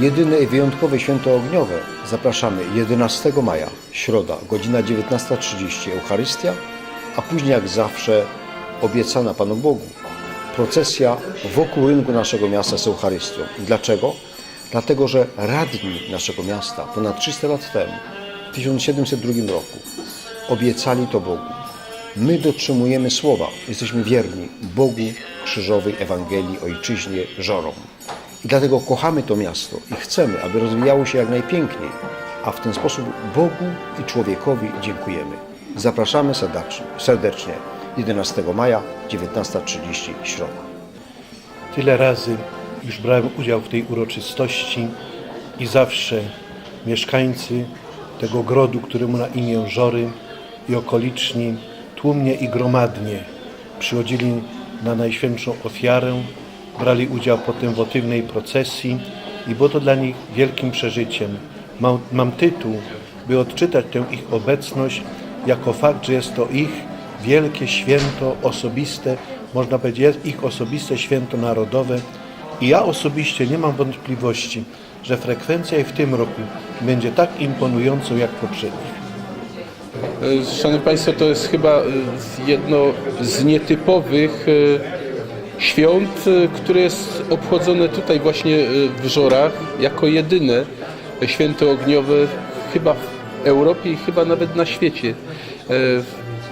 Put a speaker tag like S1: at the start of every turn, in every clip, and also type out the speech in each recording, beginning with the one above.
S1: Jedyne i wyjątkowe święto ogniowe zapraszamy 11 maja, środa, godzina 19.30 Eucharystia, a później jak zawsze obiecana Panu Bogu procesja wokół rynku naszego miasta z Eucharystią. Dlaczego? Dlatego, że radni naszego miasta ponad 300 lat temu, w 1702 roku, obiecali to Bogu. My dotrzymujemy słowa, jesteśmy wierni Bogu, krzyżowej Ewangelii, Ojczyźnie, Żorom. I dlatego kochamy to miasto i chcemy, aby rozwijało się jak najpiękniej, a w ten sposób Bogu i człowiekowi dziękujemy. Zapraszamy serdecznie, serdecznie 11 maja, 19.30 środa.
S2: Tyle razy już brałem udział w tej uroczystości i zawsze mieszkańcy tego grodu, któremu na imię Żory i okoliczni tłumnie i gromadnie przychodzili na Najświętszą Ofiarę, brali udział potem w wotywnej procesji i było to dla nich wielkim przeżyciem. Mam, mam tytuł, by odczytać tę ich obecność jako fakt, że jest to ich wielkie święto osobiste, można powiedzieć, ich osobiste święto narodowe i ja osobiście nie mam wątpliwości, że frekwencja i w tym roku będzie tak imponującą jak poprzednich.
S3: Szanowni Państwo, to jest chyba e, jedno z nietypowych e, świąt, e, które jest obchodzone tutaj właśnie e, w Żorach jako jedyne święto ogniowe chyba w Europie i chyba nawet na świecie. E,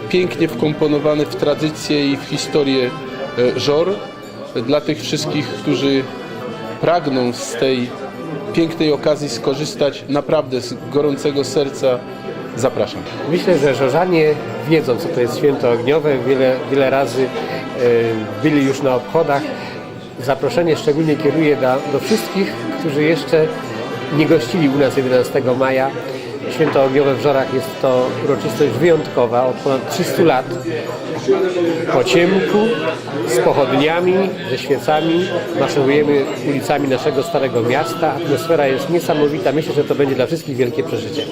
S3: Pięknie wkomponowane w tradycję i w historię e, Żor. Dla tych wszystkich, którzy pragną z tej pięknej okazji skorzystać, naprawdę z gorącego serca zapraszam.
S4: Myślę, że Żorzanie wiedzą, co to jest święto ogniowe. Wiele, wiele razy byli już na obchodach. Zaproszenie szczególnie kieruję do, do wszystkich, którzy jeszcze nie gościli u nas 11 maja. Święto ogniowe w Żorach jest to uroczystość wyjątkowa od ponad 300 lat. Po ciemku, z pochodniami, ze świecami maszerujemy ulicami naszego starego miasta. Atmosfera jest niesamowita. Myślę, że to będzie dla wszystkich wielkie przeżycie.